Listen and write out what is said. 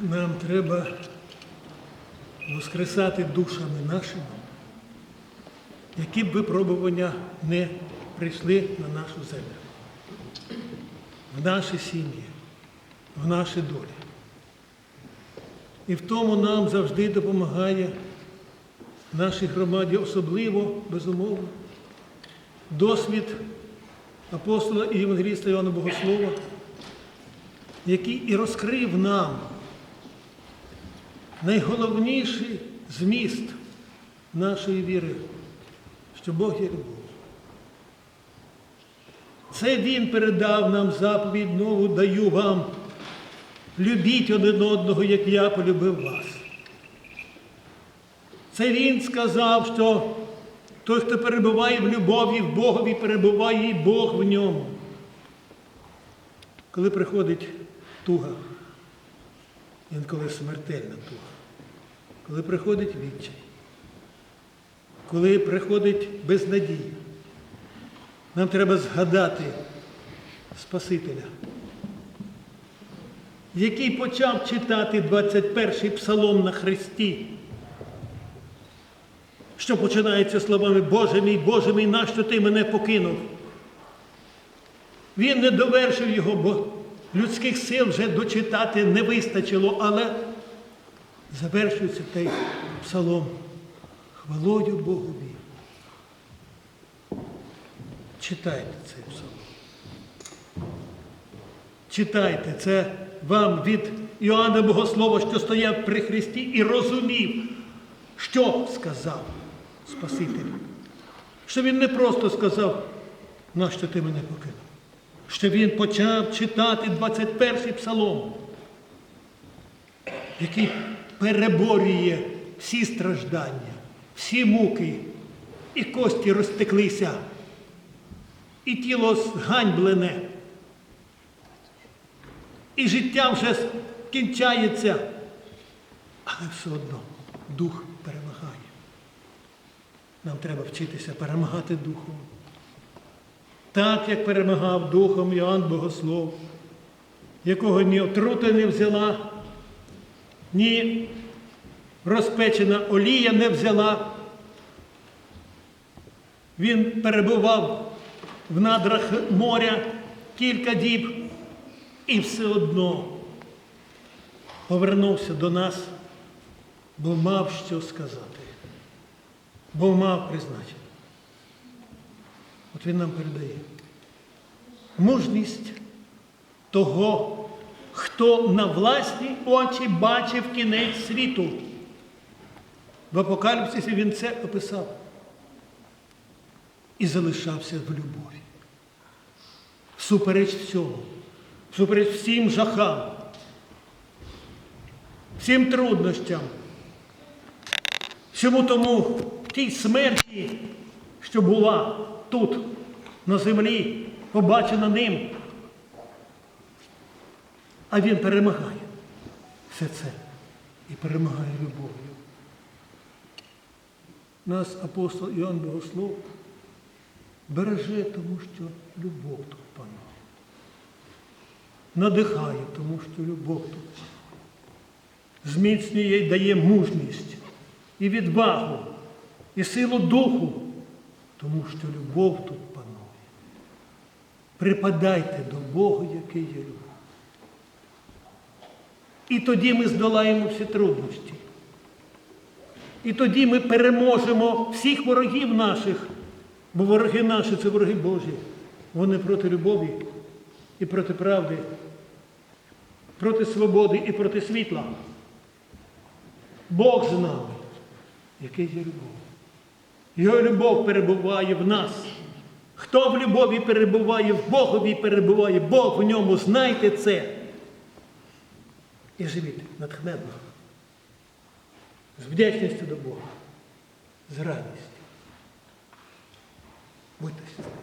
Нам треба воскресати душами нашими, які б випробування не прийшли на нашу землю, в наші сім'ї, в наші долі. І в тому нам завжди допомагає нашій громаді, особливо, безумовно, досвід апостола і євангеліста Іоанна Богослова, який і розкрив нам найголовніший зміст нашої віри, що Бог є любов. Це Він передав нам заповідь нову даю вам. Любіть один одного, як я полюбив вас. Це Він сказав, що той, хто перебуває в любові, в Богові перебуває і Бог в ньому. Коли приходить туга, інколи смертельна туга, коли приходить відчай, коли приходить безнадія, нам треба згадати Спасителя, який почав читати 21-й псалом на Христі, що починається словами Боже мій, Боже мій, нащо ти мене покинув? Він не довершив його, бо людських сил вже дочитати не вистачило, але завершується той псалом хвалою Богові. Читайте цей псалом. Читайте, це вам від Іоанна Богослова, що стояв при Христі і розумів, що сказав Спаситель. Що він не просто сказав, нащо ти мене покинув? Що він почав читати 21-й псалом, який переборює всі страждання, всі муки, і кості розтеклися, і тіло зганьблене, і життя вже кінчається, але все одно дух перемагає. Нам треба вчитися перемагати духом. Так, як перемагав духом Іоанн Богослов, якого ні отрута не взяла, ні розпечена олія не взяла. Він перебував в надрах моря кілька діб і все одно повернувся до нас, бо мав що сказати, бо мав призначення. От він нам передає мужність того, хто на власні очі бачив кінець світу. В Апокаліпсисі він це описав і залишався в любові. Всупереч всього, всупереч всім жахам, всім труднощам, всьому тому тій смерті, що була тут, на землі, побачена ним. А він перемагає все це і перемагає любов'ю. Нас апостол Іоанн Богослов береже, тому що любов тут панує. Надихає, тому що любов тут. Зміцнює і дає мужність і відвагу, і силу духу, тому що любов тут панує. Припадайте до Бога, який є любов. І тоді ми здолаємо всі труднощі. І тоді ми переможемо всіх ворогів наших, бо вороги наші це вороги Божі. Вони проти любові і проти правди, проти свободи і проти світла. Бог з нами, який є любов. Його любов перебуває в нас. Хто в любові перебуває, в Богові перебуває, Бог в ньому, знайте це. І живіть натхненно, з вдячністю до Бога, з радістю. Будьте щасливі.